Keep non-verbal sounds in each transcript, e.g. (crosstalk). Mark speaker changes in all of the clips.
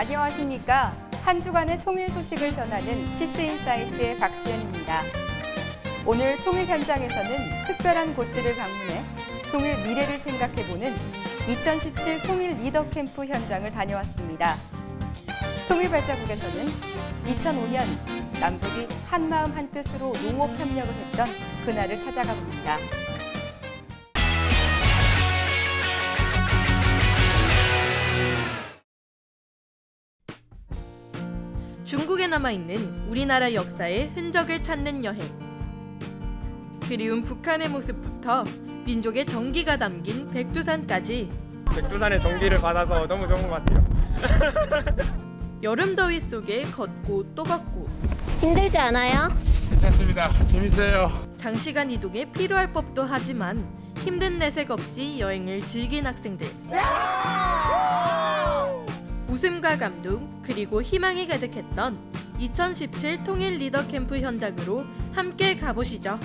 Speaker 1: 안녕하십니까. 한 주간의 통일 소식을 전하는 피스인사이트의 박수연입니다. 오늘 통일 현장에서는 특별한 곳들을 방문해 통일 미래를 생각해보는 2017 통일 리더 캠프 현장을 다녀왔습니다. 통일발자국에서는 2005년 남북이 한마음 한뜻으로 농업 협력을 했던 그날을 찾아가 봅니다.
Speaker 2: 남아있는 우리나라 역사의 흔적을 찾는 여행. 그리운 북한의 모습부터 민족의 정기가 담긴 백두산까지
Speaker 3: 백두산의 전기를 받아서 너무 좋은 것 같아요. (laughs)
Speaker 2: 여름 더위 속에 걷고 또 걷고
Speaker 4: 힘들지 않아요?
Speaker 3: 괜찮습니다. 재밌어요.
Speaker 2: 장시간 이동에 필요할 법도 하지만 힘든 내색 없이 여행을 즐긴 학생들. 웃음과 감동 그리고 희망이 가득했던 2017 통일 리더 캠프 현장으로 함께 가보시죠.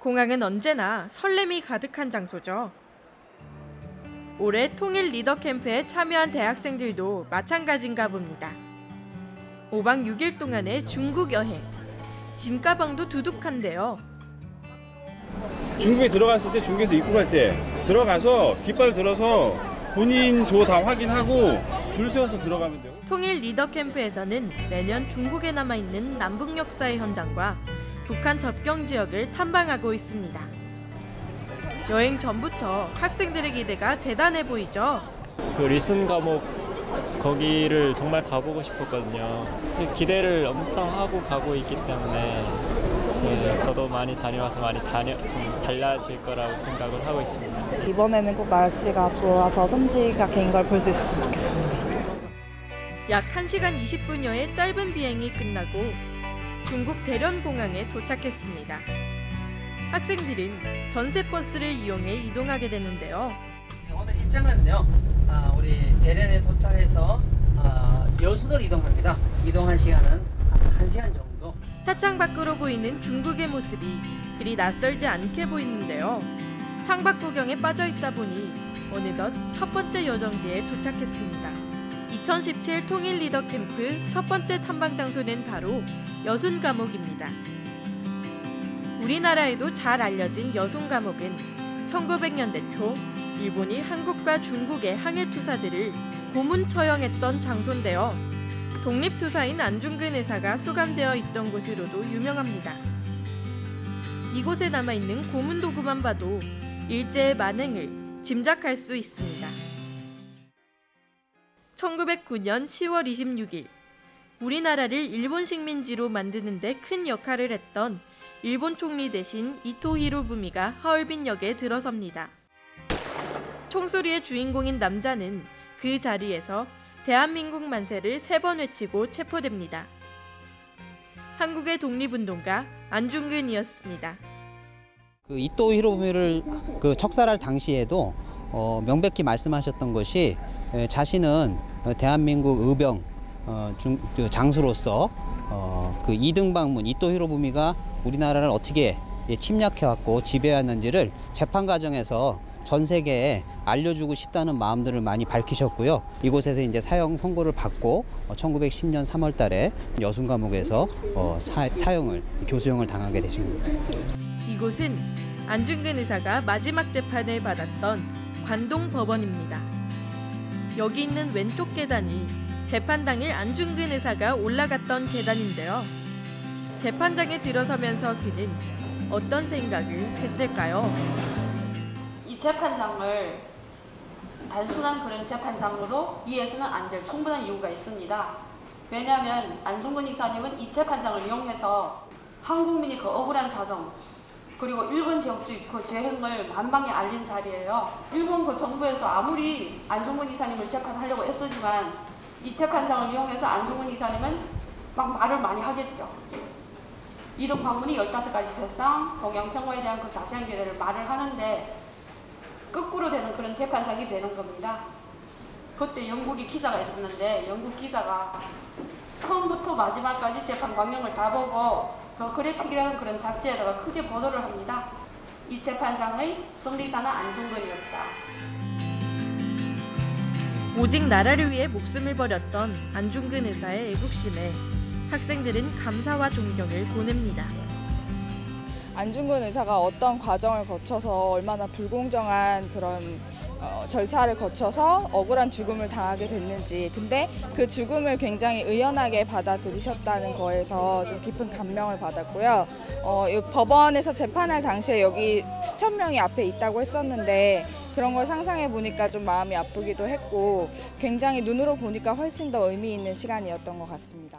Speaker 2: 공항은 언제나 설렘이 가득한 장소죠. 올해 통일 리더 캠프에 참여한 대학생들도 마찬가지인가 봅니다. 5박 6일 동안의 중국 여행. 짐 가방도 두둑한데요.
Speaker 5: 중국에 들어갔을 때 중국에서 입국할 때 들어가서 깃발 들어서 본인 조 다 확인하고 줄 세워서 들어가면 돼요.
Speaker 2: 통일 리더 캠프에서는 매년 중국에 남아 있는 남북 역사의 현장과 북한 접경 지역을 탐방하고 있습니다. 여행 전부터 학생들의 기대가 대단해 보이죠.
Speaker 6: 그 리슨 과목 거기를 정말 가보고 싶었거든요. 지금 기대를 엄청 하고 가고 있기 때문에 네, 저도 많이 다녀와서 많이 다녀 좀 달라질 거라고 생각을 하고 있습니다.
Speaker 7: 이번에는 꼭 날씨가 좋아서 천지가 개인 걸 볼 수 있었으면 좋겠습니다.
Speaker 2: 약 1시간 20분여의 짧은 비행이 끝나고 중국 대련공항에 도착했습니다. 학생들은 전세버스를 이용해 이동하게 되는데요.
Speaker 8: 오늘 일정은요, 아, 우리 대련에 도착해서 아, 여수도로 이동합니다. 이동한 시간은 한 1시간 정도.
Speaker 2: 차창 밖으로 보이는 중국의 모습이 그리 낯설지 않게 보이는데요. 창밖 구경에 빠져 있다 보니 어느덧 첫 번째 여정지에 도착했습니다. 2017 통일 리더 캠프 첫 번째 탐방 장소는 바로 여순 감옥입니다. 우리나라에도 잘 알려진 여순 감옥은 1900년대 초 일본이 한국과 중국의 항해 투사들을 고문 처형했던 장소인데요. 독립투사인 안중근 의사가 수감되어 있던 곳으로도 유명합니다. 이곳에 남아있는 고문 도구만 봐도 일제의 만행을 짐작할 수 있습니다. 1909년 10월 26일 우리나라를 일본 식민지로 만드는 데 큰 역할을 했던 일본 총리 대신 이토 히로부미가 하얼빈 역에 들어섭니다. 총소리의 주인공인 남자는 그 자리에서 대한민국 만세를 세 번 외치고 체포됩니다. 한국의 독립운동가 안중근이었습니다.
Speaker 9: 그 이토 히로부미를 그 척살할 당시에도 어, 명백히 말씀하셨던 것이 에, 자신은 대한민국 의병 어, 중, 그 장수로서 어, 그 이등 방문 이토 히로부미가 우리나라를 어떻게 예, 침략해왔고 지배했는지를 재판 과정에서 전 세계에 알려주고 싶다는 마음들을 많이 밝히셨고요. 이곳에서 이제 사형 선고를 받고 어, 1910년 3월 달에 여순 감옥에서 어, 사, 사형을 교수형을 당하게 되십니다.
Speaker 2: 이곳은 안중근 의사가 마지막 재판을 받았던 관동 법원입니다. 여기 있는 왼쪽 계단이 재판 당일 안중근 의사가 올라갔던 계단인데요. 재판장에 들어서면서 그는 어떤 생각을 했을까요?
Speaker 10: 이 재판장을 단순한 그런 재판장으로 이해해서는 안 될 충분한 이유가 있습니다. 왜냐하면 안승근 이사님은 이 재판장을 이용해서 한국민이 그 억울한 사정 그리고 일본 제국주의 그 죄행을 만방에 알린 자리예요. 일본 그 정부에서 아무리 안중근 이사님을 재판하려고 애쓰지만 이 재판장을 이용해서 안중근 이사님은 막 말을 많이 하겠죠. 이동 방문이 15가지 세상, 동양평화에 대한 그 자세한 계례를 말을 하는데 거꾸로 되는 그런 재판장이 되는 겁니다. 그때 영국이 기자가 있었는데 영국 기자가 처음부터 마지막까지 재판 광경을 다 보고 더 그래픽이라는 그런 잡지에다가 크게 보도를 합니다. 이 재판장의 승리사는 안중근이었다.
Speaker 2: 오직 나라를 위해 목숨을 버렸던 안중근 의사의 애국심에 학생들은 감사와 존경을 보냅니다.
Speaker 4: 안중근 의사가 어떤 과정을 거쳐서 얼마나 불공정한 그런 어, 절차를 거쳐서 억울한 죽음을 당하게 됐는지 근데 그 죽음을 굉장히 의연하게 받아들이셨다는 거에서 좀 깊은 감명을 받았고요. 어, 이 법원에서 재판할 당시에 여기 수천 명이 앞에 있다고 했었는데 그런 걸 상상해 보니까 좀 마음이 아프기도 했고 굉장히 눈으로 보니까 훨씬 더 의미 있는 시간이었던 것 같습니다.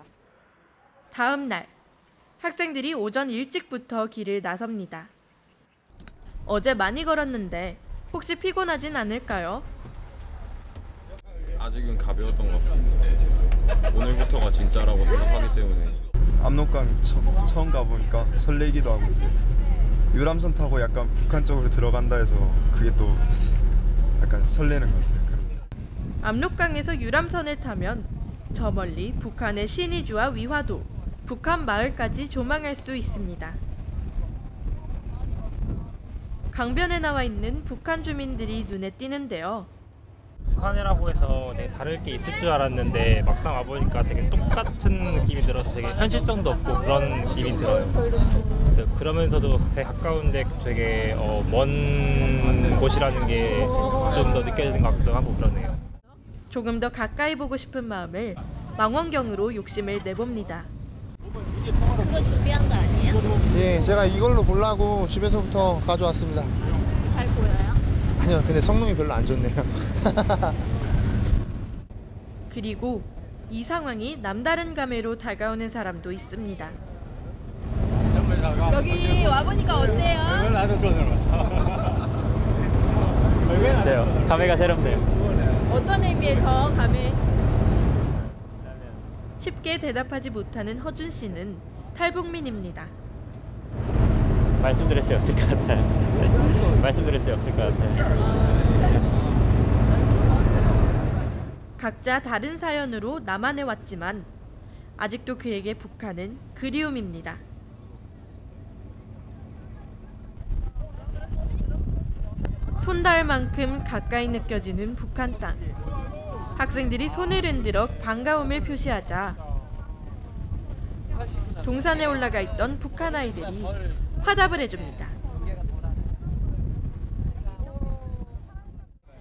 Speaker 2: 다음 날 학생들이 오전 일찍부터 길을 나섭니다. 어제 많이 걸었는데 혹시 피곤하진 않을까요?
Speaker 11: 아직은 가벼웠던 것 같습니다. 오늘부터가 진짜라고 생각하기 때문에
Speaker 12: 압록강 처, 처음 가보니까 설레기도 하고 유람선 타고 약간 북한 쪽으로 들어간다 해서 그게 또 약간 설레는 것 같아요.
Speaker 2: 압록강에서 유람선을 타면 저 멀리 북한의 신의주와 위화도, 북한 마을까지 조망할 수 있습니다. 강변에 나와 있는 북한 주민들이 눈에 띄는데요.
Speaker 3: 북한이라고 해서 되게 다를 게 있을 줄 알았는데 막상 와보니까 되게 똑같은 느낌이 들어서 되게 현실성도 없고 그런 느낌이 들어요. 네, 그러면서도 되게 가까운데 되게 어, 먼 곳이라는 게 좀 더 느껴지는 것 같기도 하고 그러네요.
Speaker 2: 조금 더 가까이 보고 싶은 마음을 망원경으로 욕심을 내봅니다.
Speaker 13: 그거 준비한 거 아니에요?
Speaker 14: 예, 제가 이걸로 보려고 집에서부터 가져왔습니다.
Speaker 13: 잘 보여요?
Speaker 14: 아니요, 근데 성능이 별로 안 좋네요. (laughs)
Speaker 2: 그리고 이 상황이 남다른 감회로 다가오는 사람도 있습니다.
Speaker 15: 여기 와보니까 어때요?
Speaker 6: 나도 좋아요. (laughs) 모르겠어요. 감회가 새롭네요.
Speaker 15: 어떤 의미에서 감회?
Speaker 2: 쉽게 대답하지 못하는 허준 씨는 탈북민입니다.
Speaker 6: 말씀드릴 수 없을 것 같아요. (laughs) 말씀드릴 수 없을 것 같아요.
Speaker 2: 각자 다른 사연으로 남한에 왔지만 아직도 그에게 북한은 그리움입니다. 손 닿을 만큼 가까이 느껴지는 북한 땅. 학생들이 손을 흔들어 반가움을 표시하자 동산에 올라가 있던 북한 아이들이 화답을 해줍니다.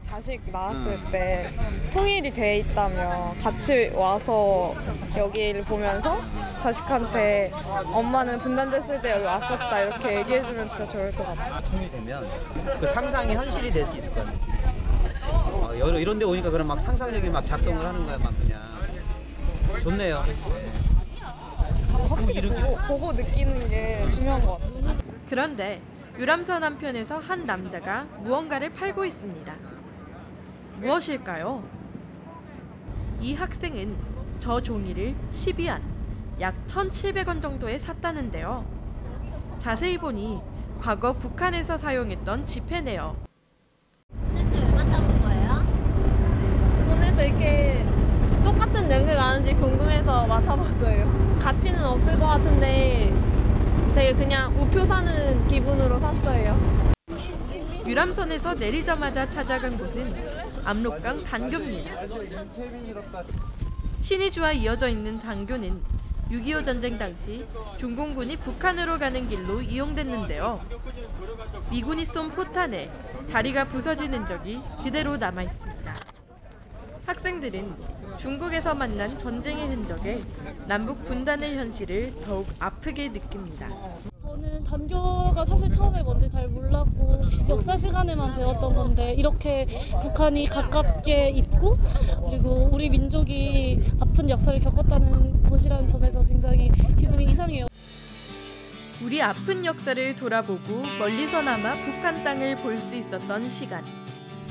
Speaker 4: 자식 낳았을 때 통일이 돼 있다면 같이 와서 여기를 보면서 자식한테 엄마는 분단됐을 때 여기 왔었다 이렇게 얘기해주면 진짜 좋을 것 같아요.
Speaker 9: 통일되면 그 상상이 현실이 될 수 있을 것 같아요. 어, 여러 이런 데 오니까 그런 막 상상력이 막 작동을 하는 거야 막 그냥 좋네요.
Speaker 4: 확실히 보고, 보고 느끼는 게 중요한 것 같아요.
Speaker 2: 그런데 유람선 한편에서 한 남자가 무언가를 팔고 있습니다. 무엇일까요? 이 학생은 저 종이를 12안, 약 1,700원 정도에 샀다는데요. 자세히 보니 과거 북한에서 사용했던 지폐네요.
Speaker 13: 냄새 왜 맡아본 거예요?
Speaker 16: 손에서 이렇게 똑같은 냄새 나는지 궁금해서 맡아봤어요. 가치는 없을 것 같은데 되게 그냥 우표 사는 기분으로 샀어요.
Speaker 2: 유람선에서 내리자마자 찾아간 곳은 압록강 단교입니다. 신의주와 이어져 있는 단교는 6.25 전쟁 당시 중공군이 북한으로 가는 길로 이용됐는데요. 미군이 쏜 포탄에 다리가 부서진 흔적이 그대로 남아 있습니다. 학생들은 중국에서 만난 전쟁의 흔적에 남북 분단의 현실을 더욱 아프게 느낍니다.
Speaker 17: 저는 단교가 사실 처음에 뭔지 잘 몰랐고 역사 시간에만 배웠던 건데 이렇게 북한이 가깝게 있고 그리고 우리 민족이 아픈 역사를 겪었다는 곳이라는 점에서 굉장히 기분이 이상해요.
Speaker 2: 우리 아픈 역사를 돌아보고 멀리서나마 북한 땅을 볼 수 있었던 시간.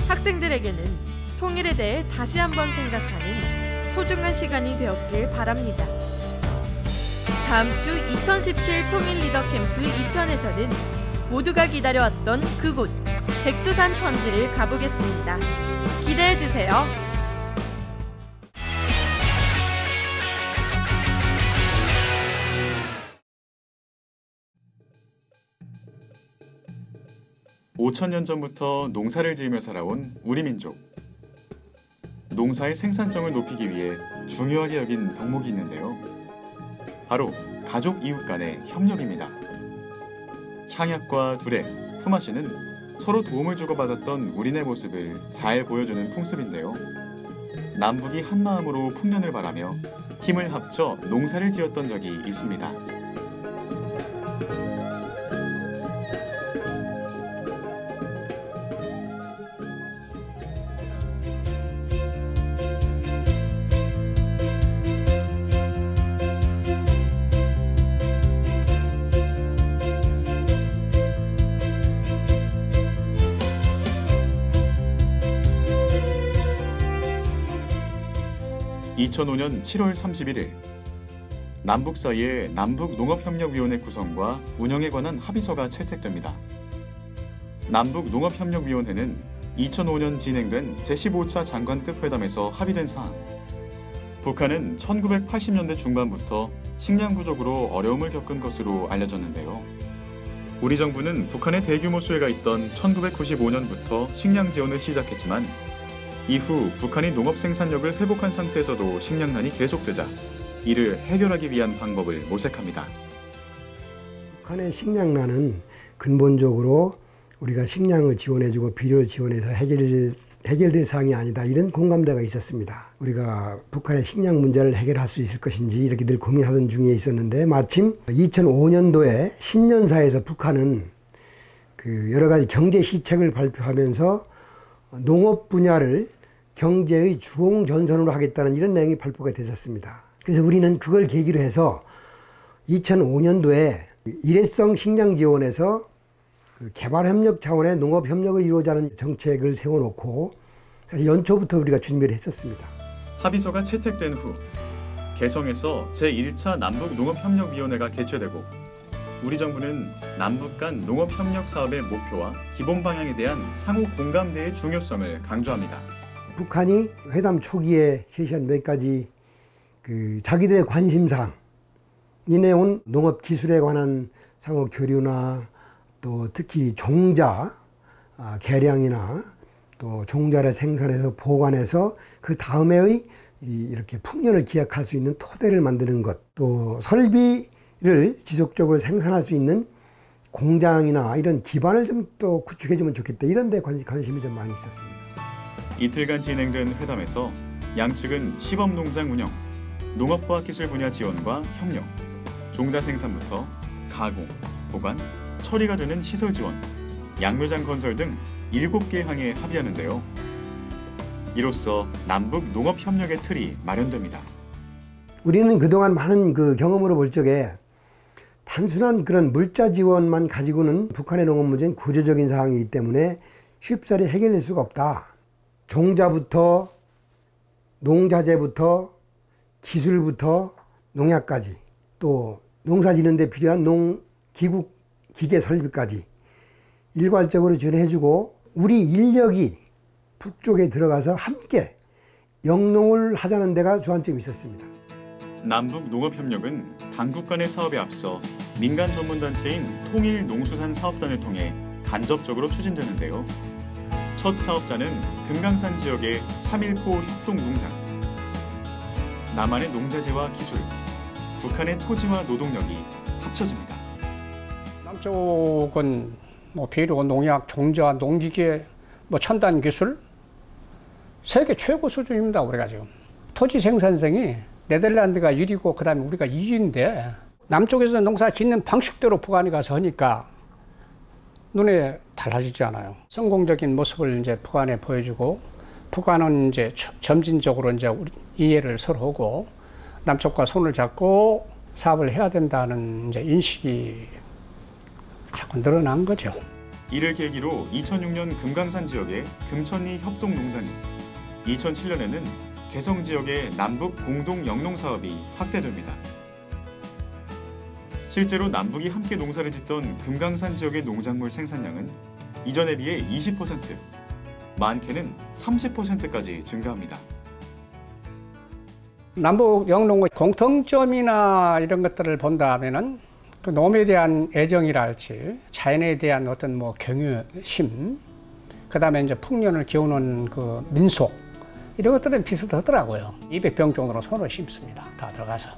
Speaker 2: 학생들에게는 통일에 대해 다시 한번 생각하는 소중한 시간이 되었길 바랍니다. 다음 주 2017 통일 리더 캠프 2편에서는 모두가 기다려왔던 그곳 백두산 천지를 가보겠습니다. 기대해 주세요.
Speaker 18: 5천 년 전부터 농사를 지으며 살아온 우리 민족. 농사의 생산성을 높이기 위해 중요하게 여긴 덕목이 있는데요. 바로 가족 이웃 간의 협력입니다. 향약과 두레, 품앗이는 서로 도움을 주고받았던 우리네 모습을 잘 보여주는 풍습인데요. 남북이 한 마음으로 풍년을 바라며 힘을 합쳐 농사를 지었던 적이 있습니다. (2005년 7월 31일) 남북 사이에 남북농업협력위원회 구성과 운영에 관한 합의서가 채택됩니다. 남북농업협력위원회는 2005년 진행된 제15차 장관급 회담에서 합의된 사항. 북한은 1980년대 중반부터 식량 부족으로 어려움을 겪은 것으로 알려졌는데요. 우리 정부는 북한의 대규모 수혜가 있던 1995년부터 식량 지원을 시작했지만 이후 북한이 농업 생산력을 회복한 상태에서도 식량난이 계속되자 이를 해결하기 위한 방법을 모색합니다.
Speaker 19: 북한의 식량난은 근본적으로 우리가 식량을 지원해주고 비료를 지원해서 해결, 해결될 사항이 아니다. 이런 공감대가 있었습니다. 우리가 북한의 식량 문제를 해결할 수 있을 것인지 이렇게 늘 고민하던 중에 있었는데 마침 2005년도에 신년사에서 북한은 그 여러 가지 경제 시책을 발표하면서 농업 분야를 경제의 주공 전선으로 하겠다는 이런 내용이 발표가 됐었습니다. 그래서 우리는 그걸 계기로 해서 2005년도에 일회성 식량 지원에서 그 개발 협력 차원의 농업 협력을 이루자는 정책을 세워놓고 사실 연초부터 우리가 준비를 했었습니다.
Speaker 18: 합의서가 채택된 후 개성에서 제1차 남북 농업협력위원회가 개최되고 우리 정부는 남북 간 농업 협력 사업의 목표와 기본 방향에 대한 상호 공감대의 중요성을 강조합니다.
Speaker 19: 북한이 회담 초기에 제시한 몇 가지 그 자기들의 관심사항 이내온 농업 기술에 관한 상호 교류나 또 특히 종자 아, 개량이나 또 종자를 생산해서 보관해서 그 다음에의 이렇게 풍년을 기약할 수 있는 토대를 만드는 것, 또 설비 를 지속적으로 생산할 수 있는 공장이나 이런 기반을 좀 또 구축해주면 좋겠다 이런 데 관심 이 좀 많이 있었습니다.
Speaker 18: 이틀간 진행된 회담에서 양측은 시범농장 운영, 농업과학기술 분야 지원과 협력, 종자 생산부터 가공, 보관, 처리가 되는 시설 지원, 양묘장 건설 등 7개 항에 합의하는데요. 이로써 남북 농업 협력의 틀이 마련됩니다.
Speaker 19: 우리는 그동안 많은 그 경험으로 볼 적에 단순한 그런 물자 지원만 가지고는 북한의 농업 문제는 구조적인 사항이기 때문에 쉽사리 해결될 수가 없다. 종자부터 농자재부터 기술부터 농약까지 또 농사 지는데 필요한 농기구 기계 설비까지 일괄적으로 지원해주고 우리 인력이 북쪽에 들어가서 함께 영농을 하자는 데가 주안점이 있었습니다.
Speaker 18: 남북 농업협력은 당국 간의 사업에 앞서 민간 전문단체인 통일농수산사업단을 통해 간접적으로 추진되는데요. 첫 사업자는 금강산 지역의 3.1포 협동농장. 남한의 농자재와 기술, 북한의 토지와 노동력이 합쳐집니다.
Speaker 20: 남쪽은 뭐 비료, 농약, 종자, 농기계, 뭐 첨단 기술 세계 최고 수준입니다. 우리가 지금 토지 생산성이 네덜란드가 1위고 그다음에 우리가 2위인데 남쪽에서 농사 짓는 방식대로 북한이 가서 하니까 눈에 달라지지 않아요. 성공적인 모습을 이제 북한에 보여주고 북한은 이제 점진적으로 이제 이해를 서로 하고 남쪽과 손을 잡고 사업을 해야 된다는 이제 인식이 자꾸 늘어난 거죠.
Speaker 18: 이를 계기로 2006년 금강산 지역에 금천리 협동농장이, 2007년에는 개성 지역의 남북 공동 영농 사업이 확대됩니다. 실제로 남북이 함께 농사를 짓던 금강산 지역의 농작물 생산량은 이전에 비해 20%, 많게는 30%까지 증가합니다.
Speaker 20: 남북 영농의 공통점이나 이런 것들을 본다면은 그 놈에 대한 애정이랄지 자연에 대한 어떤 뭐 경유심 그다음에 이제 풍년을 기우는 그 민속 이런 것들은 비슷하더라고요. 200병 정도로 손을 심습니다. 다 들어가서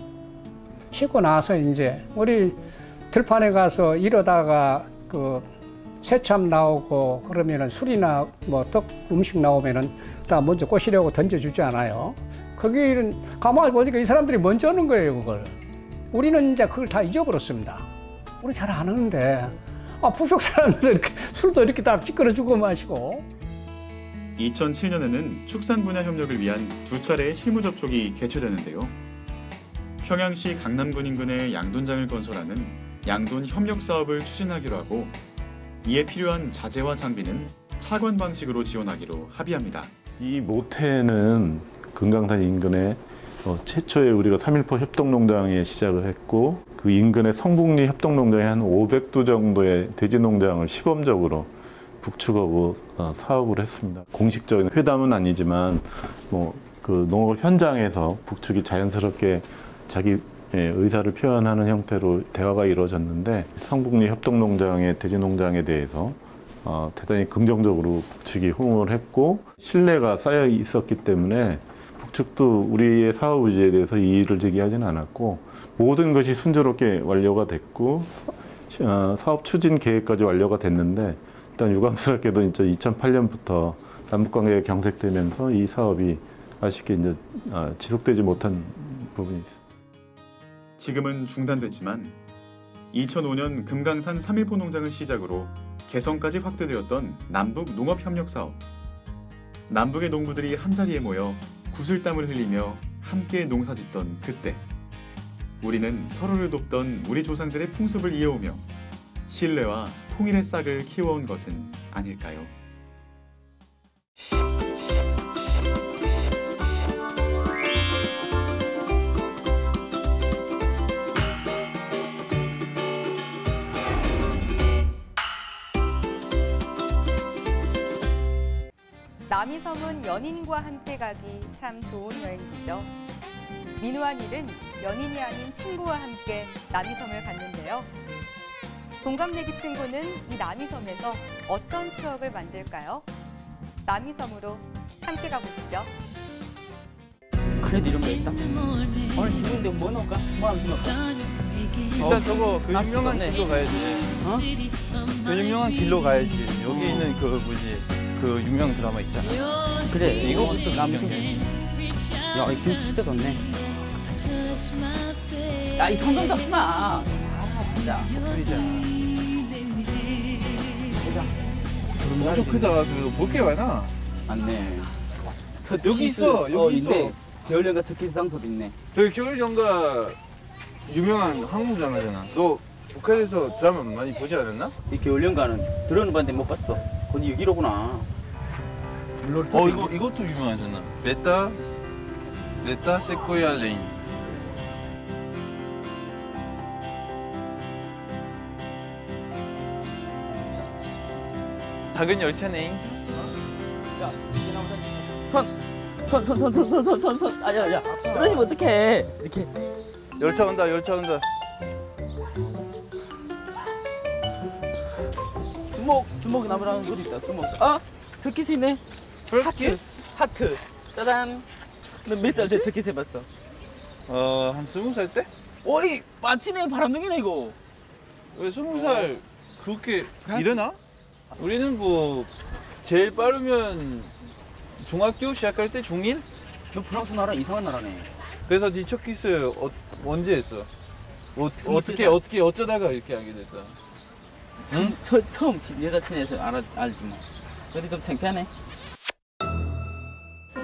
Speaker 20: 심고 나서 이제 우리 들판에 가서 이러다가 그 새참 나오고 그러면은 술이나 뭐 떡 음식 나오면은 다 먼저 꼬시려고 던져주지 않아요. 거기는 가만히 보니까 이 사람들이 먼저 하는 거예요, 그걸. 우리는 이제 그걸 다 잊어버렸습니다. 우리 잘 안 하는데 아 부족 사람들은 (laughs) 술도 이렇게 다 찌끄러주고 마시고
Speaker 18: 2007년에는 축산 분야 협력을 위한 두 차례의 실무 접촉이 개최되는데요. 평양시 강남군 인근에 양돈장을 건설하는 양돈 협력 사업을 추진하기로 하고 이에 필요한 자재와 장비는 차관 방식으로 지원하기로 합의합니다.
Speaker 21: 이 모태는 금강산 인근에 어, 최초에 우리가 3.1포 협동농장에 시작을 했고 그 인근의 성북리 협동농장에 한 500도 정도의 돼지농장을 시범적으로 북측하고 어, 사업을 했습니다. 공식적인 회담은 아니지만 뭐 그 농업 현장에서 북측이 자연스럽게 자기 예, 의사를 표현하는 형태로 대화가 이루어졌는데 성북리 협동농장의 돼지농장에 대해서 어, 대단히 긍정적으로 북측이 호응을 했고 신뢰가 쌓여 있었기 때문에 북측도 우리의 사업 의지에 대해서 이의를 제기하지는 않았고 모든 것이 순조롭게 완료가 됐고 어, 사업 추진 계획까지 완료가 됐는데 일단 유감스럽게도 이제 2008년부터 남북관계가 경색되면서 이 사업이 아쉽게 이제 어, 지속되지 못한 부분이 있습니다.
Speaker 18: 지금은 중단됐지만 2005년 금강산 3.1포 농장을 시작으로 개성까지 확대되었던 남북 농업 협력 사업. 남북의 농부들이 한자리에 모여 구슬땀을 흘리며 함께 농사짓던 그때 우리는 서로를 돕던 우리 조상들의 풍습을 이어오며 신뢰와 통일의 싹을 키워온 것은 아닐까요?
Speaker 1: 남이섬은 연인과 함께 가기 참 좋은 여행지죠. 민우와 닐은 연인이 아닌 친구와 함께 남이섬을 갔는데요. 동갑내기 친구는 이 남이섬에서 어떤 추억을 만들까요? 남이섬으로 함께 가보시죠.
Speaker 22: 그래도 이런 거 있다. 오늘 기분인데 뭐 넣을까? 뭐 넣을까?
Speaker 23: 일단 저거 그 유명한
Speaker 22: 네.
Speaker 23: 길로 가야지. 어? 그 유명한 길로 가야지. 여기 있는 그 뭐지 그 유명 드라마 있잖아.
Speaker 22: 그래, 이거부터 남이섬. 야, 이 김치 진짜 좋네. 야, 이 성경 잡지 마. 아, 진짜.
Speaker 23: 엄청 크다. 그볼게 많아.
Speaker 22: 맞네.
Speaker 23: 여기 있어, 여기 있어.
Speaker 22: 겨울연가 첫키스 장소도 있네.
Speaker 23: 저기 겨울연가 유명한 한국 드라마잖아. 너 북한에서 드라마 많이 보지 않았나?
Speaker 22: 이 겨울연가는 들어는 봤는데 못 봤어. 거기 여기로구나.
Speaker 23: 어 이거 이것도 유명하잖아. 메타 메타 세코야 레인. 작은 열차네.
Speaker 22: 손, 손, 손, 손, 손, 손, 손, 손, 손. 아, 야, 야. 그러시면 어떡해. 이렇게.
Speaker 23: 열차 온다, 열차 온다.
Speaker 22: 주먹, 주먹 나무라는 것도 있다. 주먹. 아, 저 키스 있네. 하트. 하트. 짜잔. 너몇살때 저 키스 해봤어?
Speaker 23: 어, 한 스무 살 때?
Speaker 22: 오이, 마치네 바람둥이네 이거.
Speaker 23: 왜 스무 살 그렇게 일어나? 우리는 뭐 제일 빠르면 중학교 시작할 때 중1?
Speaker 22: 너 프랑스 나라 이상한 나라네.
Speaker 23: 그래서 네첫 키스 어, 언제 했어? 어, 어떻게. 어떻게 어쩌다가 이렇게 알게 됐어?
Speaker 22: 처음, 처, 처음 친- 여자친해서 알아, 알지 뭐. 근데 좀 창피하네.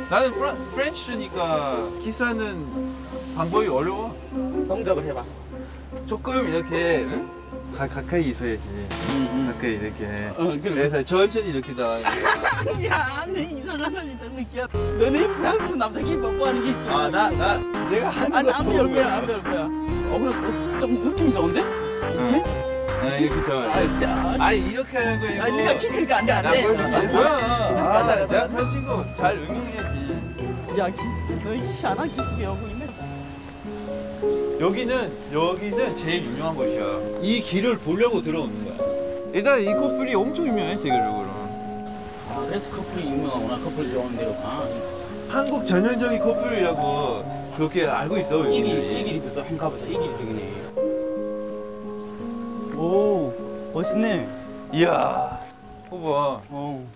Speaker 23: 나는 프라, 프렌치니까 키스하는 방법이 어려워.
Speaker 22: 동작을 해봐.
Speaker 23: 조금 이렇게 응? 가, 가까이 있어야지. 가까이 이렇게.
Speaker 22: 어, 그래.
Speaker 23: 그래서 천천히 이렇게 다.
Speaker 22: 야, 내 이상한 사람 진짜 느끼야. 너네 프랑스 남자 키 뽀뽀하는 게 있어.
Speaker 23: 아, 나, 나, 내가 하는
Speaker 22: 아니, 거안 배울 거야. 안 배울 거야. 어, 그래, 좀 느낌이 좋은데? 이렇게?
Speaker 23: 아, 이렇게 좋아.
Speaker 22: 아, 진짜.
Speaker 23: 아니, 이렇게 하는 거야. 이거.
Speaker 22: 아니, 네가 키 크니까 안 돼, 안
Speaker 23: 야,
Speaker 22: 돼.
Speaker 23: 보여줄게.
Speaker 22: 아,
Speaker 23: 뭐야?
Speaker 22: 가자.
Speaker 23: 내가 살찐 거잘 응용해야지.
Speaker 22: 야, 키스. 너 희한한 키스 배우고 있네.
Speaker 23: 여기는 여기는 제일 유명한 곳이야. 이 길을 보려고 들어오는 거야. 일단 이 커플이 엄청 유명해 세계적으로.
Speaker 22: 아, 그래서 커플이 유명하구나. 커플 좋아하는 데로 가.
Speaker 23: 한국 전형적인 커플이라고 그렇게 알고 있어.
Speaker 22: 이 길.
Speaker 23: 이
Speaker 22: 길이 또 한번 가보자. 이 길이 되겠네. 오, 멋있네.
Speaker 23: 이야, 봐봐.
Speaker 22: 어.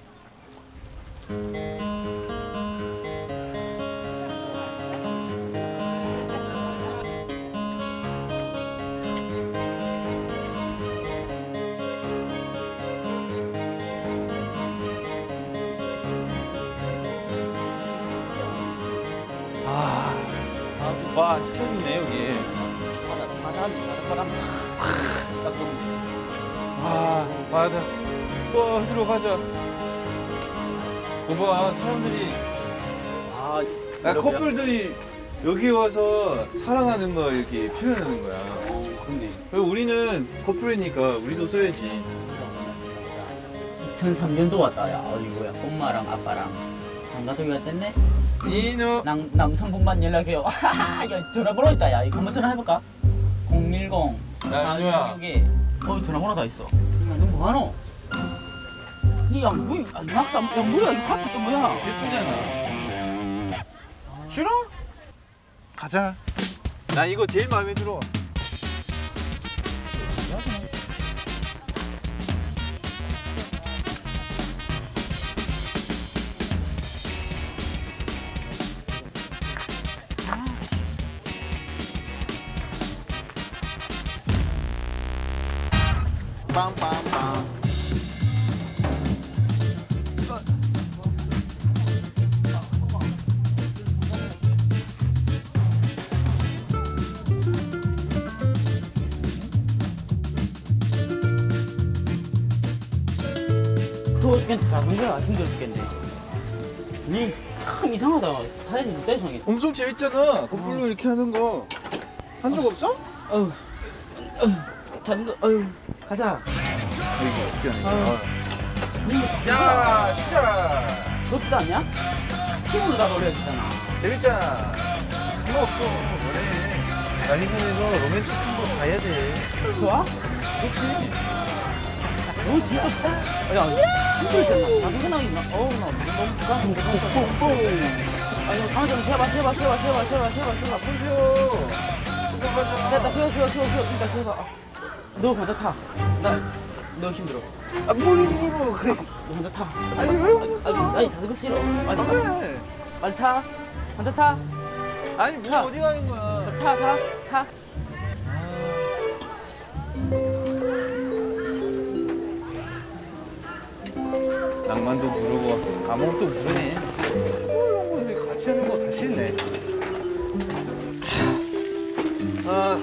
Speaker 23: 와, 진짜 좋네 여기.
Speaker 22: 바다, 바다, 바다.
Speaker 23: 아, 맞아. 와, 들어가자. 봐봐, 사람들이.
Speaker 22: 아,
Speaker 23: 나
Speaker 22: 이렇게요?
Speaker 23: 커플들이 여기 와서 사랑하는 거 이렇게 표현하는 거야.
Speaker 22: 어, 그렇네.
Speaker 23: 우리는 커플이니까 우리도 써야지.
Speaker 22: 2003년도 왔다, 야. 어이구야. 엄마랑 아빠랑. 반가족이 왔댔네?
Speaker 23: 이노.
Speaker 22: 남, 남성분만 연락해요. (laughs) 야, 전화번호 있다, 야. 이거 한번 전화해볼까? 010.
Speaker 23: 야.
Speaker 22: 여기. 어, 전화번호 다 있어. 야, 너 뭐하노? 이, 야, 뭐, 아, 막상, 야, 뭐야, 이 하트 또 뭐야?
Speaker 23: 예쁘잖아. 싫어? 가자. 나 이거 제일 마음에 들어.
Speaker 22: 빵빵빵. 죽겠네. 작은 거야. 힘들어 죽겠네. 니 참 이상하다. 스타일이 진짜 이상해.
Speaker 23: 엄청 재밌잖아. 커플로 이렇게 하는 거. 한 적 없어?
Speaker 22: 어휴. 자전거, 어휴. 가자.
Speaker 23: 여기 어떻게 하는
Speaker 22: 거야?
Speaker 23: 야, 진짜.
Speaker 22: 그것도 아니야? 힘으로 다 돌려주잖아.
Speaker 23: 재밌잖아. 그거 없어. 뭐래. 난이선에서 로맨틱한 거 봐야 돼.
Speaker 22: 좋아?
Speaker 23: 그렇지.
Speaker 22: 오 진짜 야 힘들잖아 자존감 있나 어우 나 너무 뽀뽀 아니 다음 장 세봐 세봐 세봐 세봐 세봐 세봐 세봐 손 쉬어 됐다 세워 세워 세워 세워 그러니까 세워봐 아, 너 먼저 타 나 너 힘들어.
Speaker 23: 아 뭘 힘들어 그래.
Speaker 22: 너 먼저 타.
Speaker 23: 아니 왜 먼저
Speaker 22: 아니, 아니 자전거 싫어. 빨리
Speaker 23: 아,
Speaker 22: 타.
Speaker 23: 왜?
Speaker 22: 빨리 타. 먼저 타.
Speaker 23: 아니 뭐 어디 가는 거야?
Speaker 22: 타타타.
Speaker 23: 낭만도 모르고 아무것도 모르네. 어, 이거 같이 하는 거 다 싫네. 아, 아,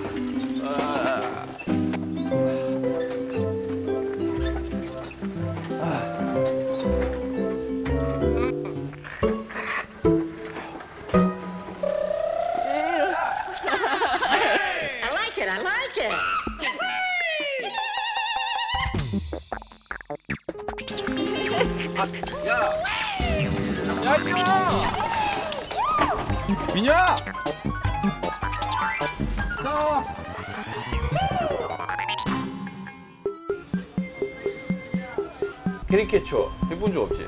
Speaker 23: 캐리케처 해본 적 없지?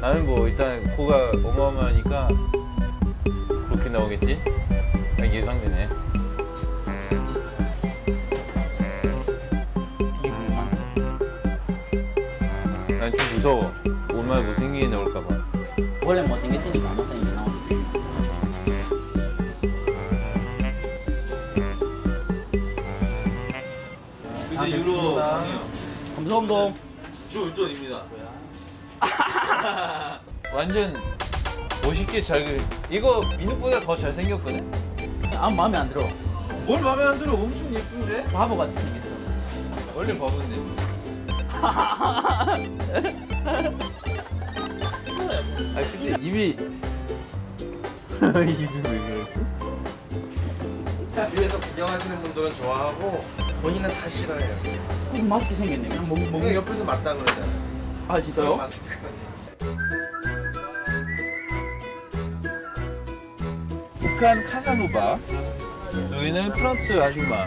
Speaker 23: 나는 뭐 일단 코가 어마어마하니까 그렇게 나오겠지? 예상되네. 난 좀 무서워. 얼마나 못생기게 나올까봐.
Speaker 22: 원래 못생겼으니까 못생기 게 나오지
Speaker 23: 이제 유로 상이요.
Speaker 22: 감사합니다
Speaker 23: 주 운전입니다. (laughs) 완전 멋있게 잘 그려. 이거 민욱보다 더 잘생겼거든?
Speaker 22: 아 마음에 안 들어
Speaker 23: 뭘 마음에 안 들어? 엄청 예쁜데?
Speaker 22: 바보같이 생겼어
Speaker 23: 원래 바본데. 아 근데 입이 (laughs) 입이 왜 그러지?
Speaker 24: 위에서 구경하시는 분들은 좋아하고 본인은 다 싫어해요.
Speaker 22: 맛있게 생겼네 그냥 먹, 먹...
Speaker 24: 그냥 옆에서 맞다 그러잖아.
Speaker 22: 아 진짜요?
Speaker 23: 북한 카사노바. 여기는 프랑스 아줌마.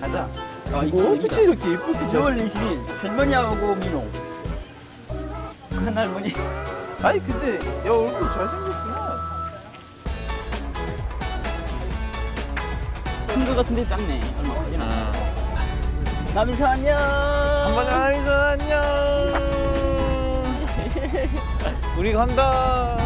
Speaker 22: 가자.
Speaker 23: 아,
Speaker 22: 이거
Speaker 23: 어떻게 이렇게 이쁘게
Speaker 22: 6월 20일 할머니하고 민호. 큰 할머니.
Speaker 23: 아니 근데 야 얼굴 잘생겼구나.
Speaker 22: 거 같은데 작네. 얼마 크지나. 남인사 안녕.
Speaker 23: 한번 남인사 안녕. 우리 간다.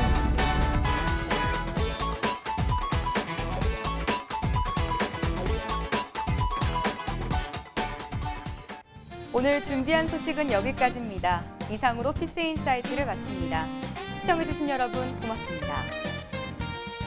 Speaker 1: 오늘 준비한 소식은 여기까지입니다. 이상으로 피스 인사이트를 마칩니다. 시청해주신 여러분 고맙습니다.